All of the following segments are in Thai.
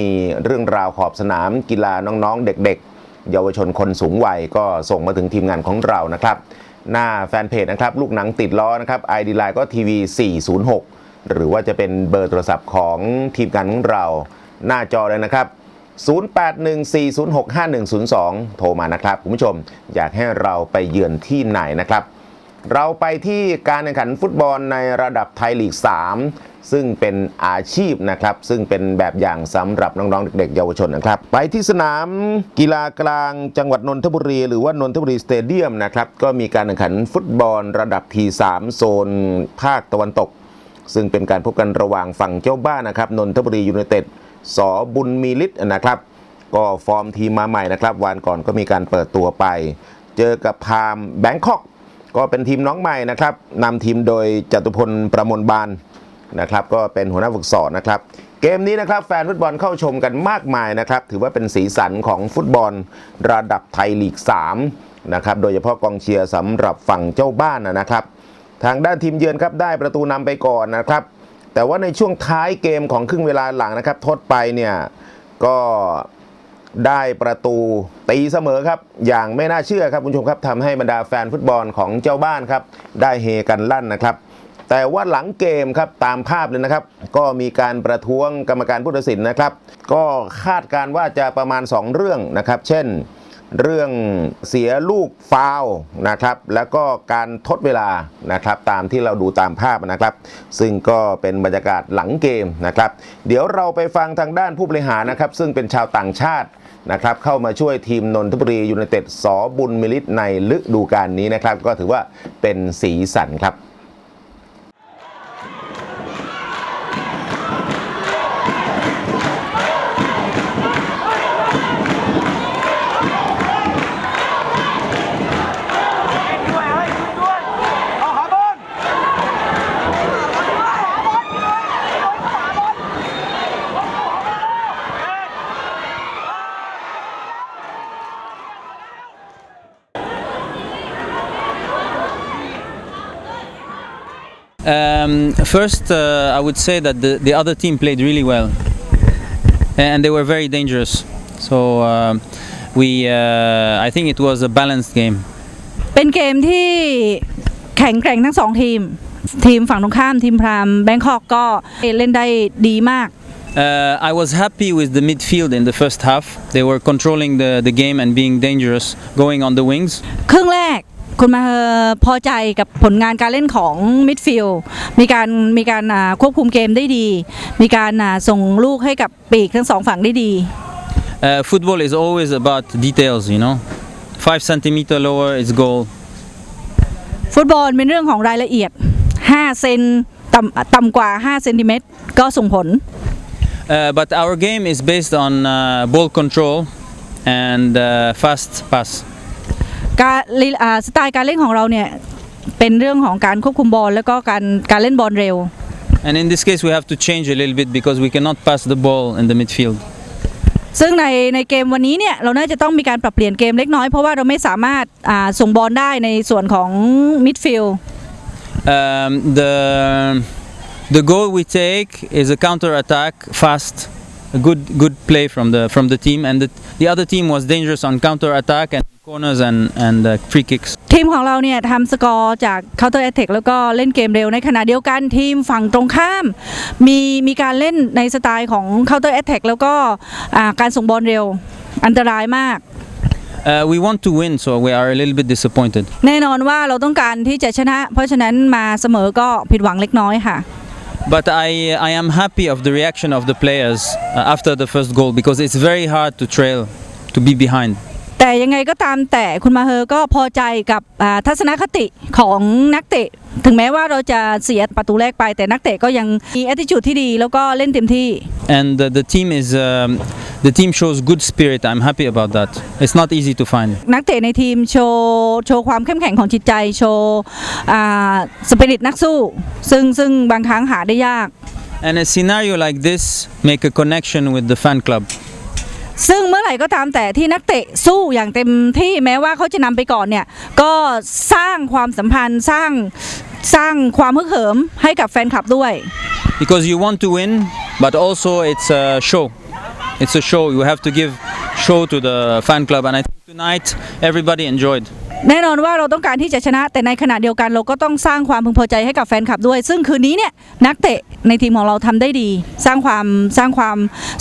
มีเรื่องราวขอบสนามกีฬาน้องๆ เด็กๆ เยาวชนคนสูงวัยก็ส่งมาถึงทีมงานของเรานะครับ หน้าแฟนเพจนะครับ ลูกหนังติดล้อนะครับ ID Line ก็ทีวี406 หรือว่าจะเป็นเบอร์โทรศัพท์ของทีมงานของเรา หน้าจอเลยนะครับ0814065102 โทรมานะครับ คุณผู้ชมอยากให้เราไปเยือนที่ไหนนะครับ เราไปที่การแข่งขันฟุตบอลในระดับไทยลีก 3 ซึ่งเป็นอาชีพนะครับ ซึ่งเป็นแบบอย่างสำหรับน้องๆเด็กๆเยาวชนนะครับ ไปที่สนามกีฬากลางจังหวัดนนทบุรี หรือว่านนทบุรีสเตเดียมนะครับ ก็มีการแข่งขันฟุตบอลระดับที3โซน ภาคตะวันตก ซึ่งเป็นการพบกันระหว่างฝั่งเจ้าบ้านนะครับนนทบุรียูไนเต็ดสอบุญมีฤทธิ์นะครับ ก็ฟอร์มทีมมาใหม่นะครับ วันก่อนก็มีการเปิดตัวไป เจอกับพามแบงคอกก็เป็นทีมน้องใหม่นะครับนำทีมโดยจตุพลประมวลบาน นะครับก็เป็นหัวหน้าฝึกสอนนะครับ เกมนี้นะครับแฟนฟุตบอลเข้าชมกันมากมายนะครับ ถือว่าเป็นสีสันของฟุตบอลระดับไทยลีก 3 นะครับ โดยเฉพาะกองเชียร์สำหรับฝั่งเจ้าบ้านนะครับ ทางด้านทีมเยือนครับได้ประตูนำไปก่อนนะครับ แต่ว่าในช่วงท้ายเกมของครึ่งเวลาหลังนะครับทดไปเนี่ยก็ได้ประตูตีเสมอครับ อย่างไม่น่าเชื่อครับคุณผู้ชมครับทำให้บรรดาแฟนฟุตบอลของเจ้าบ้านครับ ได้เฮกันลั่นนะครับ แต่ว่าหลังเกมครับตามภาพเลยนะครับ ก็มีการประท้วงกรรมการผู้ตัดสินนะครับ ก็คาดการว่าจะประมาณ 2 เรื่องนะครับ เช่นเรื่องเสียลูกฟาวนะครับ แล้วก็การทดเวลานะครับ ตามที่เราดูตามภาพนะครับ ซึ่งก็เป็นบรรยากาศหลังเกมนะครับ เดี๋ยวเราไปฟังทางด้านผู้บริหารนะครับ ซึ่งเป็นชาวต่างชาตินะครับ เข้ามาช่วยทีมนนทบุรียูไนเต็ดสอบุญมิลิตในฤดูกาลนี้นะครับ ก็ถือว่าเป็นสีสันครับ Um, first, uh, I would say that the, the other team played really well, and they were very dangerous. So um we, uh, I think it was a balanced game. เป็นเกมที่แข็งแกร่งทั้งสองทีม ทีมฝั่งตรงข้ามทีมพรามแบงคอกก็เล่นได้ดีมาก Uh, I was happy with the midfield in the first half. They were controlling the, the game and being dangerous, going on the wings. ครึ่งแรก คุณมาเฮอพอใจกับผลงานการเล่นของมิดฟิลด์มีการมีการอ่าควบคุมเกมได้ดี มีการอ่าส่งลูกให้กับปีกทั้งสองฝั่งได้ดี Uh, football is always about details, you know. Five centimeter lower is goal. ฟุตบอลเป็นเรื่องของรายละเอียด 5 เซนต่ำต่ำกว่า 5 เซนติเมตรก็ส่งผล Uh, but our game is based on uh, ball control and uh, fast pass. การลีอ่าสไตล์การเล่นของเราเนี่ยเป็นเรื่องของการควบคุมบอลแล้วก็การการเล่นบอลเร็ว And in this case, we have to change a little bit because we cannot pass the ball in the midfield. ซึ่งในในเกมวันนี้เนี่ยเราน่าจะต้องมีการปรับเปลี่ยนเกมเล็กน้อยเพราะว่าเราไม่สามารถอ่าส่งบอลได้ในส่วนของมิดฟิลด์ Um, the the goal we take is a counter attack, fast, a good good play from the from the team, and the, the other team was dangerous on counter attack and corners and and uh, free kicks. ทีมของเราเนี่ยทำสกอร์จาก Counter Attack แล้วก็เล่นเกมเร็วในขณะเดียวกันทีมฝั่งตรงข้าม มีมีการเล่นในสไตล์ของ Counter Attack แล้วก็อ่าการส่งบอลเร็ว อันตรายมาก Uh, we want to win, so we are a little bit disappointed. แน่นอนว่าเราต้องการที่จะชนะ เพราะฉะนั้นมาเสมอก็ผิดหวังเล็กน้อยค่ะ But I I am happy of the reaction of the players uh, after the first goal because it's very hard to trail, to be behind. แต่ยังไงก็ตามแต่คุณมาเฮอก็พอใจกับอ่าทัศนคติของนักเตะ ถึงแม้ว่าเราจะเสียประตูแรกไปแต่นักเตะก็ยังมี attitude ที่ดีแล้วก็เล่นเต็มที่ And uh, the team is um, the team shows good spirit. I'm happy about that. It's not easy to find. นักเตะในทีมโชว์โชว์ความเข้มแข็งของจิตใจโชว์สปิริตนักสู้ ซึ่งซึ่งบางครั้งหาได้ยาก And a scenario like this make a connection with the fan club. ซึ่งเมื่อไหร่ก็ตามแต่ที่นักเตะสู้อย่างเต็มที่แม้ว่าเขาจะนำไปก่อนเนี่ย ก็สร้างความสัมพันธ์สร้างสร้างความฮึกเหิมให้กับแฟนคลับด้วย because you want to win, but also it's a show. it's a show. You have to give show to the fan club, and I think tonight everybody enjoyed. แน่นอนว่าเราต้องการที่จะชนะ แต่ในขณะเดียวกันเราก็ต้องสร้างความพึงพอใจให้กับแฟนคลับด้วย ซึ่งคืนนี้เนี่ยนักเตะในทีมของเราทำได้ดี สร้างความสร้างความ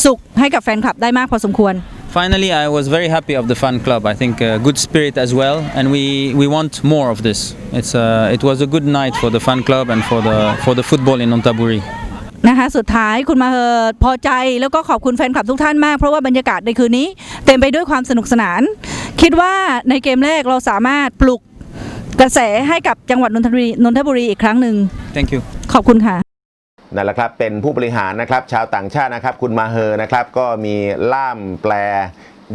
สุขให้กับแฟนคลับได้มากพอสมควร Finally, I was very happy of the fan club. I think uh, good spirit as well, and we, we want more of this. It's uh, it was a good night for the fan club and for the for the football in Ontaburi. นะคะสุดท้ายคุณมาเฮอพอใจแล้วก็ขอบคุณแฟนคลับทุกท่านมาก เพราะว่าบรรยากาศในคืนนี้ เต็มไปด้วยความสนุกสนาน คิดว่าในเกมแรกเราสามารถปลุกกระแสให้กับจังหวัดนนทบุรีนนทบุรีอีกครั้งหนึ่ง Thank you. ขอบคุณค่ะนั่นแหละครับเป็นผู้บริหารนะครับ ชาวต่างชาตินะครับ คุณมาเฮอนะครับ ก็มีล่ามแปล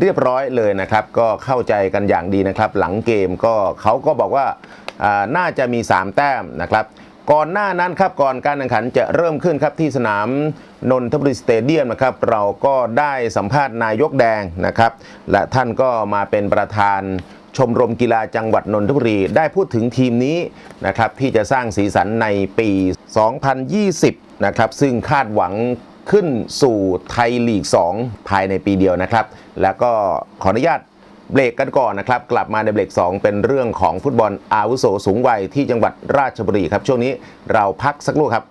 เรียบร้อยเลยนะครับ ก็เข้าใจกันอย่างดีนะครับ หลังเกมก็เขาก็บอกว่าอ่าน่าจะมี 3 แต้มนะครับ ก่อนหน้านั้นครับก่อนการแข่งขันจะเริ่มขึ้นครับที่สนามนนทบุรีสเตเดียมนะครับเราก็ได้สัมภาษณ์นายกแดงนะครับ และท่านก็มาเป็นประธานชมรมกีฬาจังหวัดนนทบุรี ได้พูดถึงทีมนี้นะครับที่จะสร้างสีสันในปี 2020 นะครับซึ่งคาดหวังขึ้นสู่ไทยลีก 2 ภายในปีเดียวนะครับ แล้วก็ขออนุญาต เบรกกันก่อนนะครับ กลับมาในเบรก2 เป็นเรื่องของฟุตบอลอาวุโสสูงวัยที่จังหวัดราชบุรีครับ ช่วงนี้เราพักสักครู่ครับ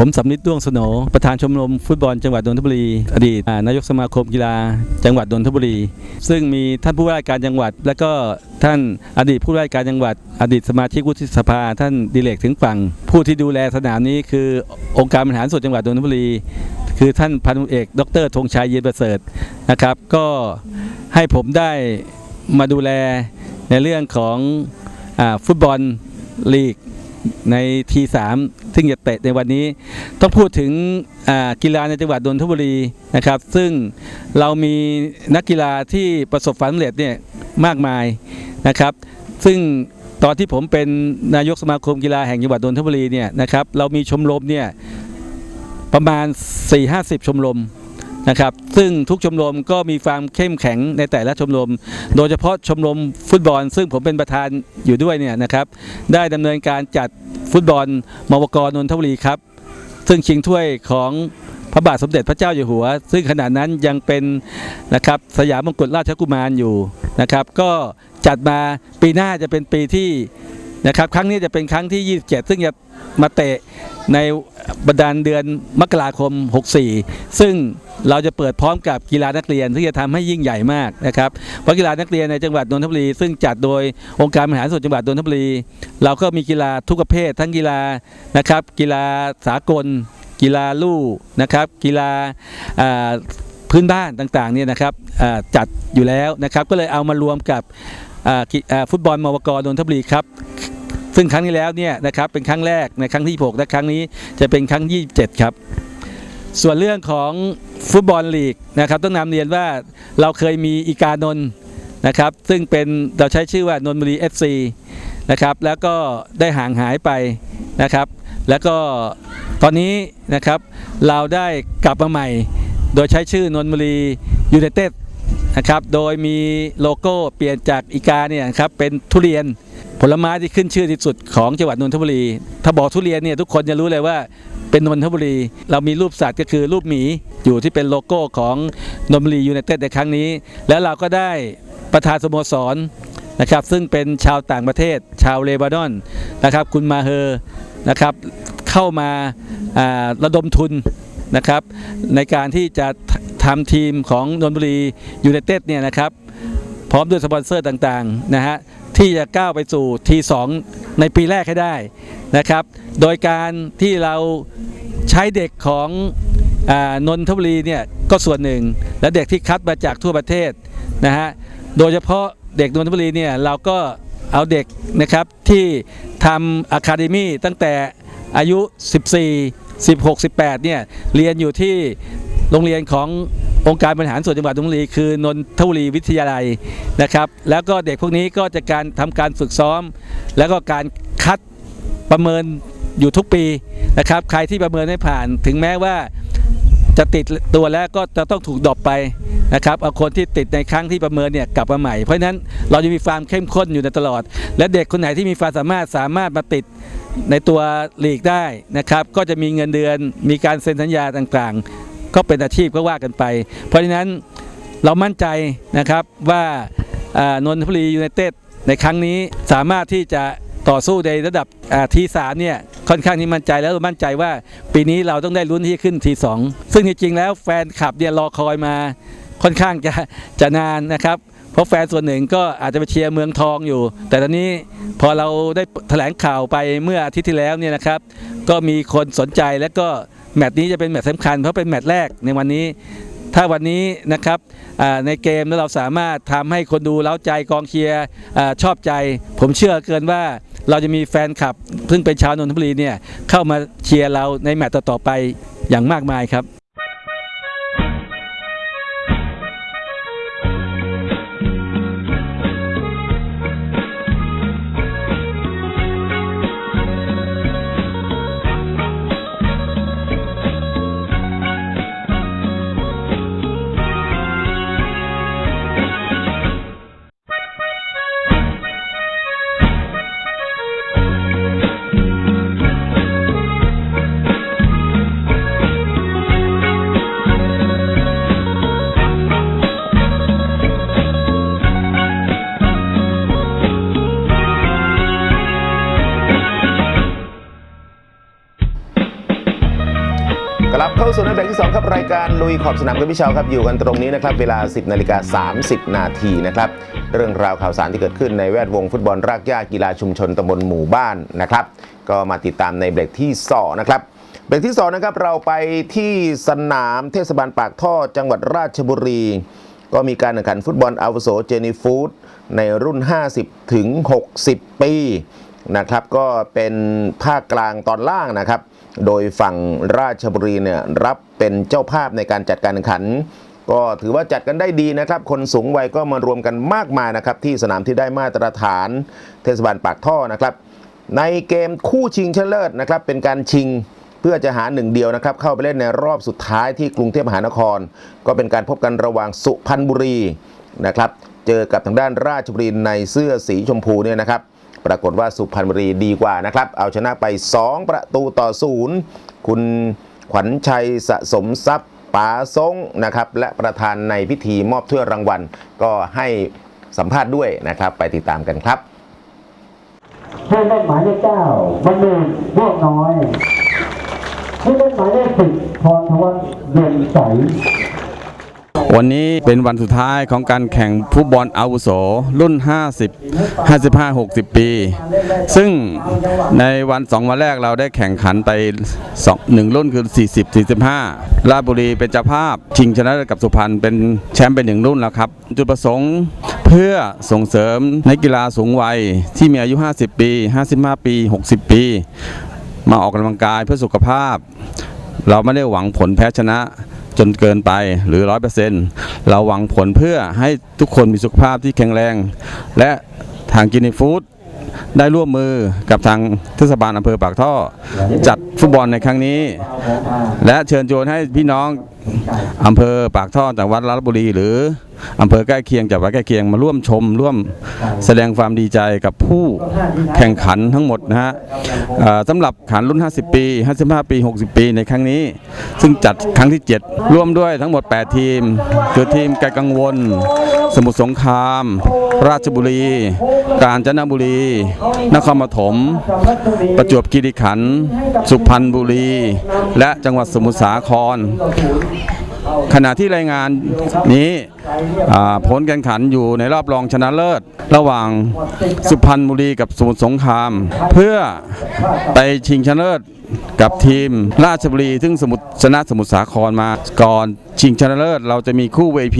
ผมสำนิดด้วงสโนประธานชมรมฟุตบอลจังหวัดนนทบุรี อดีตนายกสมาคมกีฬาจังหวัดนนทบุรี ซึ่งมีท่านผู้ว่าราชการจังหวัด และก็ท่านอดีตผู้ว่าราชการจังหวัด อดีตสมาชิกวุฒิสภา ท่านดิเลกถึงฝั่ง ผู้ที่ดูแลสนามนี้คือองค์การบริหารส่วนจังหวัดนนทบุรี คือท่านพันธุ์เอกดรธงชัยเย็นประเสริฐนะครับ ก็ให้ผมได้มาดูแลในเรื่องของอฟุตบอลลีก ในทีสามซึ่งจะเตะในวันนี้ ต้องพูดถึงกีฬาในจังหวัดนนทบุรีนะครับ ซึ่งเรามีนักกีฬาที่ประสบความสำเร็จเนี่ยมากมายนะครับ ซึ่งตอนที่ผมเป็นนายกสมาคมกีฬาแห่งจังหวัดนนทบุรีเนี่ยนะครับเรามีชมรมเนี่ยประมาณ 4-50 ชมรม นะครับ ซึ่งทุกชมรมก็มีความเข้มแข็งในแต่ละชมรม โดยเฉพาะชมรมฟุตบอล ซึ่งผมเป็นประธานอยู่ด้วยเนี่ยนะครับ ได้ดำเนินการจัดฟุตบอลมวกรนนทบุรีครับ ซึ่งชิงถ้วยของพระบาทสมเด็จพระเจ้าอยู่หัว ซึ่งขณะนั้นยังเป็นนะครับสยามมงกุฎราชกุมารอยู่นะครับ ก็จัดมาปีหน้าจะเป็นปีที่นะครับครั้งนี้จะเป็นครั้งที่ 27 ซึ่งจะมาเตะในบรรดาลเดือนมกราคม 64 ซึ่ง เราจะเปิดพร้อมกับกีฬานักเรียนที่จะทำให้ยิ่งใหญ่มากนะครับเพราะกีฬานักเรียนในจังหวัดนนทบุรี ซึ่งจัดโดยองค์การบริหารส่วนจังหวัดนนทบุรี เราก็มีกีฬาทุกประเภท ทั้งกีฬานะครับ กีฬาสากล กีฬาลู่นะครับ กีฬาพื้นบ้านต่างๆเนี่ยนะครับจัดอยู่แล้วนะครับ ก็เลยเอามารวมกับฟุตบอลมวกรนนทบุรีครับซึ่งครั้งที่แล้วเนี่ยนะครับเป็นครั้งแรกในครั้งที่ 6 และครั้งนี้จะเป็นครั้งที่27 ครับ ส่วนเรื่องของฟุตบอลลีกนะครับต้องนำเรียนว่าเราเคยมีอีกานน์นะครับซึ่งเป็นเราใช้ชื่อว่านนบุรี FC นะครับแล้วก็ได้ห่างหายไปนะครับ แล้วก็ตอนนี้นะครับเราได้กลับมาใหม่ โดยใช้ชื่อนนบุรียูไนเต็ดนะครับโดยมีโลโก้เปลี่ยนจากอีกาเนี่ยครับเป็นทุเรียน ผลไม้ที่ขึ้นชื่อที่สุดของจังหวัดนนทบุรี ถ้าบอกทุเรียนเนี่ยทุกคนจะรู้เลยว่าเป็นนนทบุรี เรามีรูปสัตว์ก็คือรูปหมีอยู่ที่เป็นโลโก้ของนนทบุรียูไนเต็ดในครั้งนี้ แล้วเราก็ได้ประธานสโมสรนะครับซึ่งเป็นชาวต่างประเทศ ชาวเลบานอนนะครับ คุณมาเฮอร์นะครับเข้ามาระดมทุนนะครับ ในการที่จะททำทีมของนนทบุรียูไนเต็ดเนี่ยนะครับ พร้อมด้วยสปอนเซอร์ต่างๆนะฮะ ที่จะก้าวไปสู่ทีสองในปีแรกให้ได้นะครับ โดยการที่เราใช้เด็กของอนนทบุรีเนี่ยก็ส่วนหนึ่ง และเด็กที่คัดมาจากทั่วประเทศนะฮะโดยเฉพาะเด็กนนทบุรีเนี่ยเราก็เอาเด็กนะครับที่ทำอะคาเดมี่ตั้งแต่อายุ 14 16 18เนี่ยเรียนอยู่ที่โรงเรียนของ องค์การบริหารส่วนจังหวัดนนทบุรีคือนนทบุรีวิทยาลัยนะครับ แล้วก็เด็กพวกนี้ก็จะการทำการฝึกซ้อม แล้วก็การคัดประเมินอยู่ทุกปีนะครับ ใครที่ประเมินไม่ผ่านถึงแม้ว่าจะติดตัวแล้วก็จะต้องถูกดรอปไปนะครับเอาคนที่ติดในครั้งที่ประเมินเนี่ยกลับมาใหม่ เพราะฉะนั้นเราจะมีความเข้มข้นอยู่ในตลอด และเด็กคนไหนที่มีความสามารถสามารถมาติดในตัวลีกได้นะครับ ก็จะมีเงินเดือนมีการเซ็นสัญญาต่างๆ ก็เป็นอาชีพก็ว่ากันไป เพราะฉะนั้นเรามั่นใจนะครับว่านนทบุรียูไนเต็ดในครั้งนี้สามารถที่จะต่อสู้ในระดับทีสามเนี่ยค่อนข้างที่มั่นใจแล้วเรามั่นใจว่าปีนี้เราต้องได้ลุ้นที่ขึ้นทีสองซึ่งจริงๆแล้วแฟนคลับเนี่ยรอคอยมาค่อนข้างจะจะนานนะครับเพราะแฟนส่วนหนึ่งก็อาจจะไปเชียร์เมืองทองอยู่ แต่ตอนนี้พอเราได้แถลงข่าวไปเมื่ออาทิตย์ที่แล้วเนี่ยนะครับ ก็มีคนสนใจและก็ แมตช์นี้จะเป็นแมตช์สำคัญเพราะเป็นแมตช์แรกในวันนี้ ถ้าวันนี้นะครับในเกมแล้วเราสามารถทำให้คนดูเล้าใจกองเชียร์ชอบใจ ผมเชื่อเกินว่าเราจะมีแฟนคลับ ซึ่งเป็นชาวนนทบุรีเนี่ยเข้ามาเชียร์เราในแมตช์ต่อๆไปอย่างมากมายครับ สู่ในเบรกที่2ครับรายการลุยขอบสนามกับพี่ชาวครับอยู่กันตรงนี้นะครับเวลา 10นาฬิกา30 นาทีนะครับเรื่องราวข่าวสารที่เกิดขึ้นในแวดวงฟุตบอลรากหญ้ากีฬาชุมชนตำบลหมู่บ้านนะครับก็มาติดตามในเบรกที่2นะครับเบรกที่2นะครับเราไปที่สนามเทศบาลปากท่อจังหวัดราชบุรี ก็มีการแข่งขันฟุตบอลอาวุโสเจนีฟูดในรุ่น 50ถึง60 ปีนะครับก็เป็นภาคกลางตอนล่างนะครับ โดยฝั่งราชบุรีเนี่ยรับเป็นเจ้าภาพในการจัดการแข่งขัน ก็ถือว่าจัดกันได้ดีนะครับ คนสูงวัยก็มารวมกันมากมายนะครับ ที่สนามที่ได้มาตรฐานเทศบาลปากท่อนะครับ ในเกมคู่ชิงชนะเลิศนะครับ เป็นการชิงเพื่อจะหาหนึ่งเดียวนะครับ เข้าไปเล่นในรอบสุดท้ายที่กรุงเทพมหานคร ก็เป็นการพบกันระหว่างสุพรรณบุรีนะครับ เจอกับทางด้านราชบุรีในเสื้อสีชมพูเนี่ยนะครับ ปรากฏว่าสุพรรณบุรีดีกว่านะครับ เอาชนะไป 2 ประตูต่อศูนย์คุณขวัญชัยสะสมทรัพย์ป๋าซงนะครับ และประธานในพิธีมอบถ้วยรางวัล ก็ให้สัมภาษณ์ด้วยนะครับ ไปติดตามกันครับผู้เล่นหมายเลขเก้าบรรลุพวกน้อยผู้เล่นหมายเลขสิบพรทวัฒน์เย็นใส วันนี้เป็นวันสุดท้ายของการแข่งฟุตบอลอาวุโสรุ่น 50 55 60 ปี ซึ่งในวันสองวันแรกเราได้แข่งขันไปสองหนึ่งรุ่นคือ 40 45 ราชบุรีเป็นเจ้าภาพ ชิงชนะกับสุพรรณเป็นแชมป์เป็นหนึ่งรุ่นแล้วครับ จุดประสงค์เพื่อส่งเสริมนักกีฬาสูงวัยที่มีอายุ 50 ปี 55 ปี 60 ปี มาออกกำลังกายเพื่อสุขภาพ เราไม่ได้หวังผลแพ้ชนะ จนเกินไปหรือร้อยเปอร์เซ็นต์เราหวังผลเพื่อให้ทุกคนมีสุขภาพที่แข็งแรง และทางกินฟู้ดได้ร่วมมือกับทางเทศบาลอำเภอปากท่อ จัดฟุตบอลในครั้งนี้ และเชิญชวนให้พี่น้องอำเภอปากท่อจังหวัดราชบุรีหรือ อำเภอใกล้เคียงจังหวัดใกล้เคียงมาร่วมชม ร่วมแสดงความดีใจกับผู้แข่งขันทั้งหมดนะฮะเอ่อสำหรับขันรุ่น 50 ปี 55 ปี 60 ปีในครั้งนี้ ซึ่งจัดครั้งที่ 7 ร่วมด้วยทั้งหมด 8 ทีม คือทีมไกลกังวล สมุทรสงคราม ราชบุรี กาญจนบุรี นครปฐมประจวบคีรีขันธ์สุพรรณบุรี และจังหวัดสมุทรสาคร ขณะที่รายงานนี้ผลการขันอยู่ในรอบรองชนะเลิศ ระหว่างสุพรรณบุรีกับสมุทรสงคราม เพื่อไปชิงชนะเลิศกับทีมราชบุรี ซึ่งสมุทรชนะสมุทรสาครมาก่อนชิงชนะเลิศ เราจะมีคู่ VIP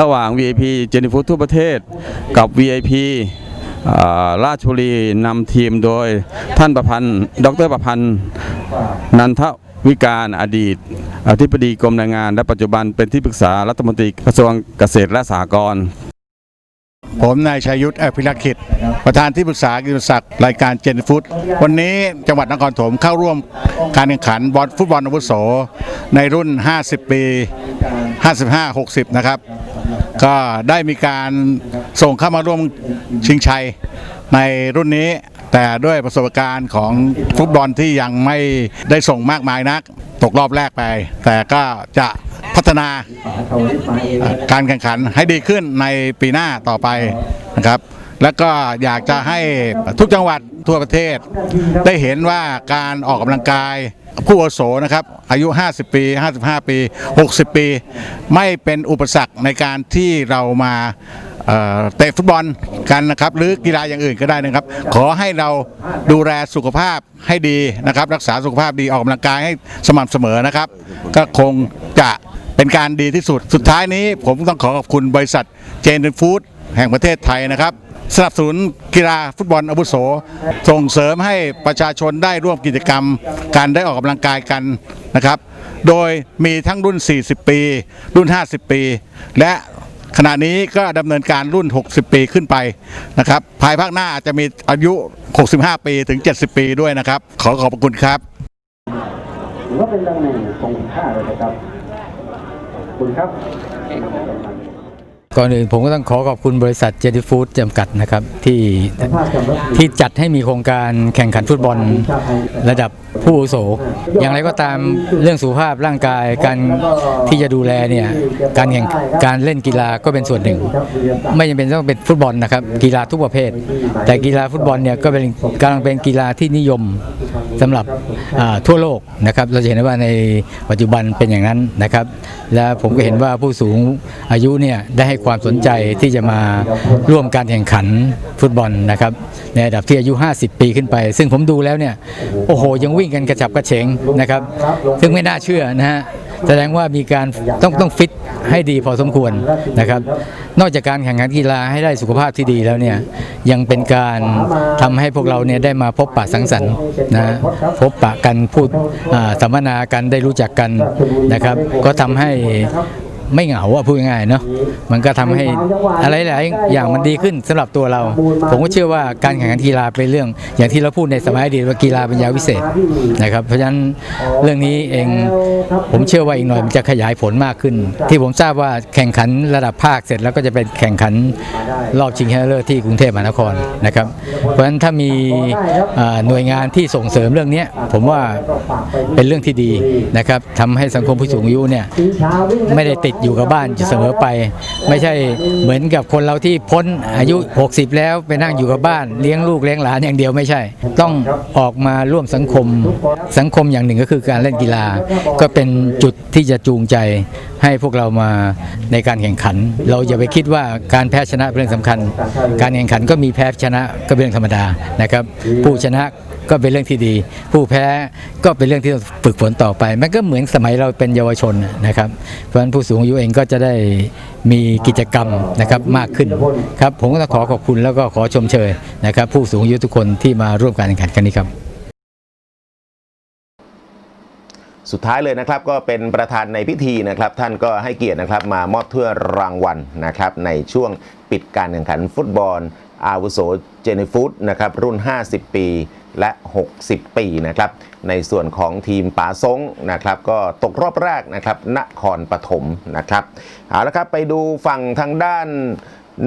ระหว่าง VIP เจนิฟูทั่วประเทศกับ VIP อ่าราชบุรีนำทีมโดยท่านประพันธ์ ดรประพันธ์ นันท วิการอดีต อธิบดีกรมแรงงาน และปัจจุบันเป็นที่ปรึกษารัฐมนตรีกระทรวงเกษตรและสหกรณ์ผมนายชัยยุทธอภิรักษ์ขิตประธานที่ปรึกษากิติศักดิ์รายการเจนฟุตวันนี้จังหวัดนครปฐมเข้าร่วมการแข่งขันบอลฟุตบอลอาวุโส ในรุ่น 50 ปี 55 60 นะครับ ก็ได้มีการส่งเข้ามาร่วมชิงชัยในรุ่นนี้ แต่ด้วยประสบการณ์ของฟุตบอลที่ยังไม่ได้ส่งมากมายนัก ตกรอบแรกไป แต่ก็จะพัฒนาการแข่งขันให้ดีขึ้นในปีหน้าต่อไปนะครับ แล้วก็อยากจะให้ทุกจังหวัดทั่วประเทศ ได้เห็นว่าการออกกำลังกายผู้อาวุโสนะครับอายุ 50 ปี 55 ปี 60 ปี ไม่เป็นอุปสรรคในการที่เรามา เตะฟุตบอลกันนะครับ หรือกีฬาอย่างอื่นก็ได้นะครับ ขอให้เราดูแลสุขภาพให้ดีนะครับ รักษาสุขภาพดีออกกำลังกายให้สม่ำเสมอนะครับ ก็คงจะเป็นการดีที่สุดสุดท้ายนี้ ผมต้องขอขอบคุณบริษัทเจนฟู้ดแห่งประเทศไทยนะครับสนับสนุนกีฬาฟุตบอลอาวุโส ส่งเสริมให้ประชาชนได้ร่วมกิจกรรม การได้ออกกำลังกายกันนะครับ โดยมีทั้งรุ่น 40 ปี รุ่น 50 ปี และ ขณะนี้ก็ดำเนินการรุ่น 60 ปีขึ้นไปนะครับภายภาคหน้าอาจจะมีอายุ 65 ปีถึง 70 ปีด้วยนะครับ ขอขอบพระคุณครับถือว่าเป็นตำแหน่งทรงค่าเลยนะครับคุณครับ ก่อนอื่นผมก็ต้องขอขอบคุณบริษัทเจดีฟู้ดจำกัดนะครับที่ที่จัดให้มีโครงการแข่งขันฟุตบอลระดับผู้อุโส อย่างไรก็ตามเรื่องสุขภาพร่างกายการที่จะดูแลเนี่ยการแข่งการเล่นกีฬาก็เป็นส่วนหนึ่ง ไม่จำเป็นต้องเป็นฟุตบอลนะครับกีฬาทุกประเภท แต่กีฬาฟุตบอลเนี่ยก็เป็นกำลังเป็นกีฬาที่นิยม สำหรับทั่วโลกนะครับเราจะเห็นได้ว่าในปัจจุบันเป็นอย่างนั้นนะครับ และผมก็เห็นว่าผู้สูงอายุเนี่ยได้ให้ความสนใจที่จะมาร่วมการแข่งขันฟุตบอลนะครับในระดับที่อายุ 50 ปีขึ้นไป ซึ่งผมดูแล้วเนี่ยโอ้โหยังวิ่งกันกระฉับกระเฉงนะครับ ซึ่งไม่น่าเชื่อนะฮะ แสดงว่ามีการต้องต้องฟิตให้ดีพอสมควรนะครับ นอกจากการแข่งขันกีฬาให้ได้สุขภาพที่ดีแล้วเนี่ยยังเป็นการทำให้พวกเราเนี่ยได้มาพบปะสังสรรค์นะพบปะกันพูดอ่าสัมมนากันได้รู้จักกันนะครับ ก็ทำให้ ไม่เหงาอะพูดง่ายๆเนาะมันก็ทำให้อะไรหลายอย่างมันดีขึ้นสำหรับตัวเรา ผมก็เชื่อว่าการแข่งขันกีฬาเป็นเรื่อง อย่างที่เราพูดในสมัยอดีตว่ากีฬาเป็นยาวิเศษนะครับเพราะฉะนั้นเรื่องนี้เองผมเชื่อว่าอีกหน่อยมันจะขยายผลมากขึ้น ที่ผมทราบว่าแข่งขันระดับภาคเสร็จแล้วก็จะเป็นแข่งขันรอบชิงชนะเลิศที่กรุงเทพมหานครนะครับ เพราะฉะนั้นถ้ามีอ่าหน่วยงานที่ส่งเสริมเรื่องนี้ผมว่าเป็นเรื่องที่ดีนะครับทำให้สังคมผู้สูงอายุเนี่ยไม่ได้ติดอยู่กับบ้านเสมอไป ไม่ใช่เหมือนกับคนเราที่พ้นอายุ 60 แล้วไปนั่งอยู่กับบ้านเลี้ยงลูกเลี้ยงหลานอย่างเดียวไม่ใช่ ต้องออกมาร่วมสังคม สังคมอย่างหนึ่งก็คือการเล่นกีฬา ก็เป็นจุดที่จะจูงใจให้พวกเรามาในการแข่งขัน เราอย่าไปคิดว่าการแพ้ชนะเป็นเรื่องสำคัญ การแข่งขันก็มีแพ้ชนะก็เป็นเรื่องธรรมดานะครับ ผู้ชนะ ก็เป็นเรื่องที่ดี ผู้แพ้ก็เป็นเรื่องที่ต้องฝึกฝนต่อไป มันก็เหมือนสมัยเราเป็นเยาวชนนะครับ เพราะฉะนั้นผู้สูงอายุเองก็จะได้มีกิจกรรมนะครับมากขึ้นครับผมก็ต้องขอขอบคุณแล้วก็ขอชมเชยนะครับ ผู้สูงอายุทุกคนที่มาร่วมการแข่งขันกันนี้ครับสุดท้ายเลยนะครับก็เป็นประธานในพิธีนะครับ ท่านก็ให้เกียรตินะครับมามอบถ้วยรางวัลนะครับ ในช่วงปิดการแข่งขันฟุตบอล อาวุโสเจนิฟุตนะครับรุ่น 50 ปี และ 60 ปีนะครับ ในส่วนของทีมป๋าซงนะครับ ก็ตกรอบแรกนะครับ นครปฐมนะครับเอาละครับไปดูฝั่งทางด้าน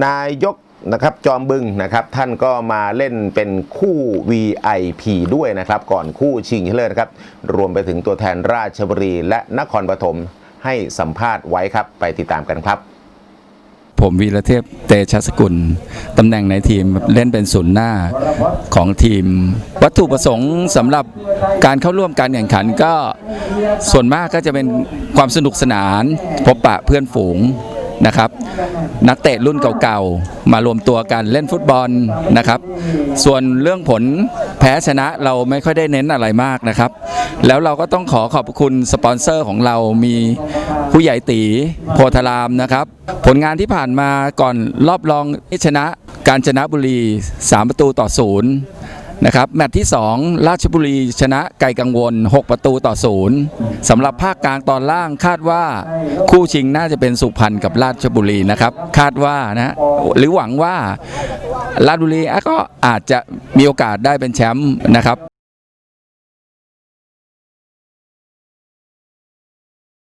นายกนะครับจอมบึงนะครับท่านก็มาเล่นเป็นคู่ VIP ด้วยนะครับ ก่อนคู่ชิงชนะเลิศนะครับ รวมไปถึงตัวแทนราชบุรีและนครปฐมให้สัมภาษณ์ไว้ครับ ไปติดตามกันครับ ผมวีรเทพเตชะสกุล ตำแหน่งในทีมเล่นเป็นศูนย์หน้าของทีม วัตถุประสงค์สำหรับการเข้าร่วมการแข่งขันก็ส่วนมากก็จะเป็นความสนุกสนาน พบปะเพื่อนฝูง นะครับ นักเตะรุ่นเก่าๆ มารวมตัวกันเล่นฟุตบอลนะครับ ส่วนเรื่องผลแพ้ชนะเราไม่ค่อยได้เน้นอะไรมากนะครับ แล้วเราก็ต้องขอขอบคุณสปอนเซอร์ของเรามีผู้ใหญ่ตีโพธารามนะครับ ผลงานที่ผ่านมาก่อนรอบรองชนะการชนะบุรี 3 ประตูต่อศูนย์ นะครับแมตช์ที่ 2 ราชบุรีชนะไก่กังวล 6 ประตูต่อศูนย์สำหรับภาคกลางตอนล่างคาดว่าคู่ชิงน่าจะเป็นสุพรรณกับราชบุรีนะครับ คาดว่านะหรือหวังว่าราชบุรีก็อาจจะมีโอกาสได้เป็นแชมป์นะครับ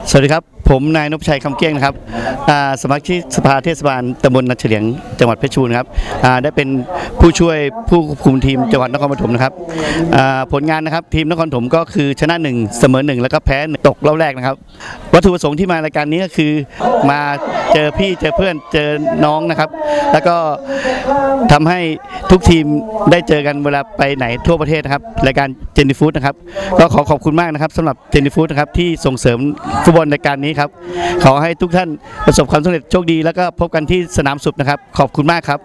สวัสดีครับ ผมนายนพชัยคำเกี้ยงนะครับสมาชิกสภาเทศบาลตำบลนาเฉลียงจังหวัดเพชรบูรณ์ครับได้เป็นผู้ช่วยผู้ควบคุมทีมจังหวัดนครปฐมนะครับผลงานนะครับทีมนครปฐมก็คือชนะหนึ่งเสมอหนึ่งแล้วก็แพ้หนึ่งตกรอบแรกนะครับ วัตถุประสงค์ที่มารายการนี้ก็คือมาเจอพี่เจอเพื่อนเจอน้องนะครับ แล้วก็ทำให้ทุกทีมได้เจอกันเวลาไปไหนทั่วประเทศนะครับรายการเจนนี่ฟู้ดนะครับก็ขอขอบคุณมากนะครับสำหรับเจนนี่ฟู้ดนะครับที่ส่งเสริมฟุตบอลรายการนี้ครับ ขอให้ทุกท่านประสบความสำเร็จโชคดี แล้วก็พบกันที่สนามสุขนะครับ ขอบคุณมากครับ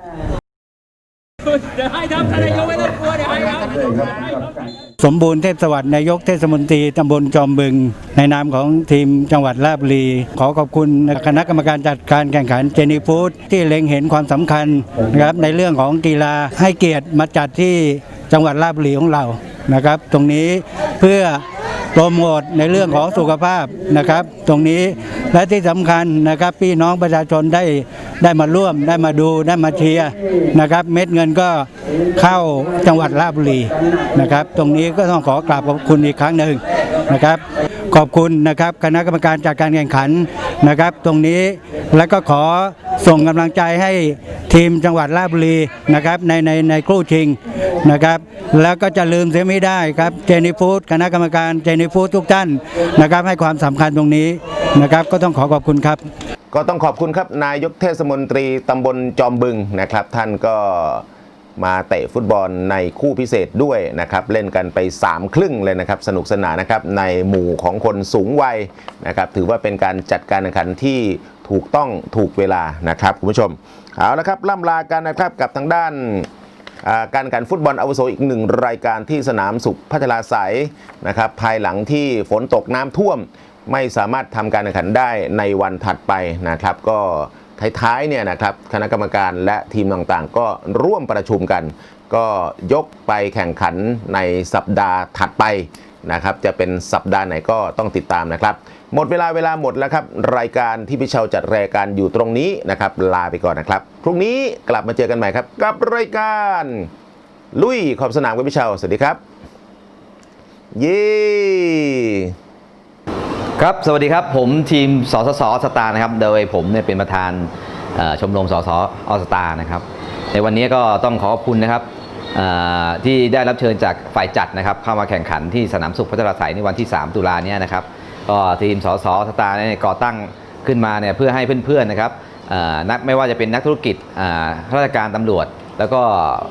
สมบูรณ์เทพสวัสดิ์นายกเทศมนตรีตำบลจอมบึง ในนามของทีมจังหวัดราชบุรี ขอขอบคุณคณะกรรมการจัดการแข่งขันเจนีฟูดที่เล็งเห็นความสำคัญนะครับในเรื่องของกีฬาให้เกียรติมาจัดที่จังหวัดราชบุรีของเรานะครับ ตรงนี้เพื่อ โปรโมทในเรื่องของสุขภาพนะครับ ตรงนี้และที่สำคัญนะครับพี่น้องประชาชนได้ได้มาร่วมได้มาดูได้มาเชียร์นะครับ เม็ดเงินก็เข้าจังหวัดราชบุรีนะครับ ตรงนี้ก็ต้องขอกราบขอบคุณอีกครั้งหนึ่งนะครับ ขอบคุณนะครับคณะกรรมการจากการแข่งขันนะครับ ตรงนี้แล้วก็ขอส่งกำลังใจให้ทีมจังหวัดราชบุรีนะครับในในในคู่ชิงนะครับ แล้วก็จะลืมเสียไม่ได้ครับเจนีฟูดคณะกรรมการเจนีฟูดทุกท่านนะครับ ให้ความสำคัญตรงนี้นะครับ ก็ต้องขอขอบคุณครับ ก็ต้องขอบคุณครับนายกเทศมนตรีตำบลจอมบึงนะครับ ท่านก็ มาเตะฟุตบอลในคู่พิเศษด้วยนะครับเล่นกันไป3ครึ่งเลยนะครับสนุกสนานนะครับในหมู่ของคนสูงวัยนะครับถือว่าเป็นการจัดการแข่งขันที่ถูกต้องถูกเวลานะครับคุณผู้ชมเอาละครับล่ำลากันนะครับกับทางด้านอ่าการแข่งขันฟุตบอลอาวุโสอีกหนึ่งรายการที่สนามสุขพัชราไสยนะครับภายหลังที่ฝนตกน้ำท่วม ไม่สามารถทำการแข่งขันได้ในวันถัดไปนะครับ ก็ ท้ายๆเนี่ยนะครับคณะกรรมการและทีมต่างๆ ก็ร่วมประชุมกัน ก็ยกไปแข่งขันในสัปดาห์ถัดไปนะครับจะเป็นสัปดาห์ไหนก็ต้องติดตามนะครับ หมดเวลาเวลาหมดแล้วครับ รายการที่พี่เชาจัดรายการอยู่ตรงนี้นะครับ ลาไปก่อนนะครับ พรุ่งนี้กลับมาเจอกันใหม่ครับ กับรายการ ลุยขอบสนามกับพี่เชาสวัสดีครับ เย้ ครับ สวัสดีครับ ผมทีมสสสอสตานะครับ โดยผมเนี่ยเป็นประธานชมรมสสอสตานะครับ ในวันนี้ก็ต้องขอขอบคุณนะครับที่ได้รับเชิญจากฝ่ายจัดนะครับ เข้ามาแข่งขันที่สนามสุขพัชรศัยในวันที่ 3 ตุลาเนี่ยนะครับ ก็ทีมสสสตาเนี่ยก่อตั้งขึ้นมาเนี่ยเพื่อให้เพื่อนๆนะครับนักไม่ว่าจะเป็นนักธุรกิจข้าราชการตำรวจ แล้วก็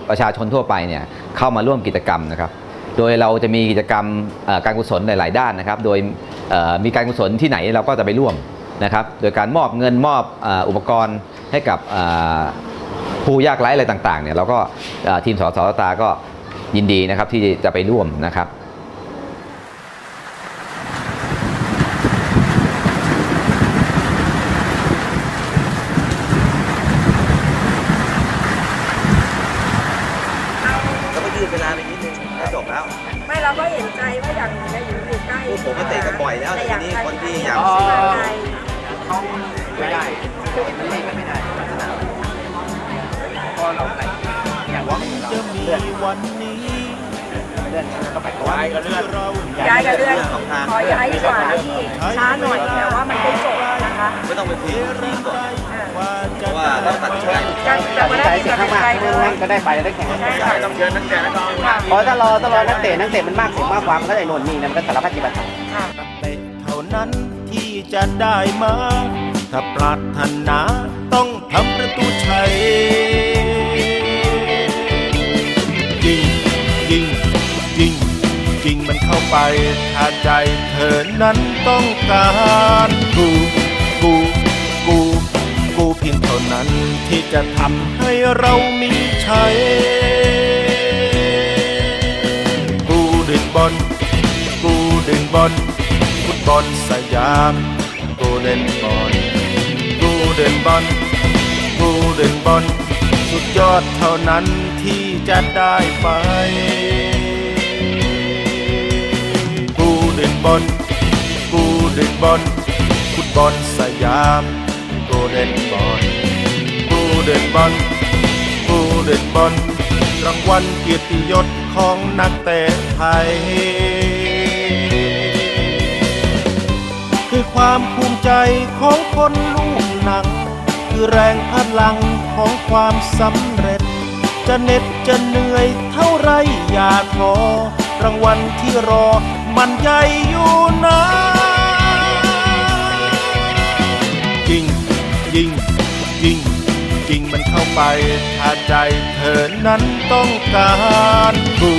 ประชาชนทั่วไปเนี่ยเข้ามาร่วมกิจกรรมนะครับ โดยเราจะมีกิจกรรมการกุศลหลาย ๆ ด้านนะครับ โดยมีการกุศลที่ไหนเราก็จะไปร่วมนะครับ โดยการมอบเงินมอบอ,อุปกรณ์ให้กับผู้ยากไร้อะไรต่าง ๆ เนี่ยเราก็ทีมสสตาก็ยินดีนะครับที่จะไปร่วมนะครับายก็เลื่อนย้ายกันเรื่องสองทางขอย้ายดีกว่าที่ช้าหน่อยแต่ว่ามันเป็นจบนะคะไม่ต้องไปคุยกับทีมก่อนเพราะว่าเราตัดสินใจการจะมาได้ที่ตัดสินใจเลยก็ได้ไปได้แข่งใช่ค่ะต้องเชิญนักเตะนักกองเพราะถ้ารอถ้ารอนักเตะนักเตะมันมากเสียงมากความมันก็ได้โน่นนี่นะมันก็สารพัดจิบัติเท่านั้นที่จะได้มาถ้าปรารถนาต้องทำประตูชัยยิ เข้าไป ถ้าใจเธอนั้นต้องการกูกูกูกูเพียงเท่านั้นที่จะทำให้เรามีชัยกูดึงบอลกูดึงบอลฟุตบอลสยามกูเล่นบอลกูเดินบอลกูเดินบอลสสุดยอดเท่านั้นที่จะได้ไป บอลกูเด่นบอลฟุตบอลสยามกูเด่นบอลกูเด่นบอลกูเด่นบอลรางวัลเกียรติยศของนักเตะไทย คือความภูมิใจของคนลูกหนัง คือแรงพลังของความสำเร็จ จะเหน็ดจะเหนื่อยเท่าไรอย่าท้อรางวัลที่รอ มันใหญ่อยู่นะจริงจริงจริงจริงมันเข้าไปถ้าใจเธอนั้นต้องการกู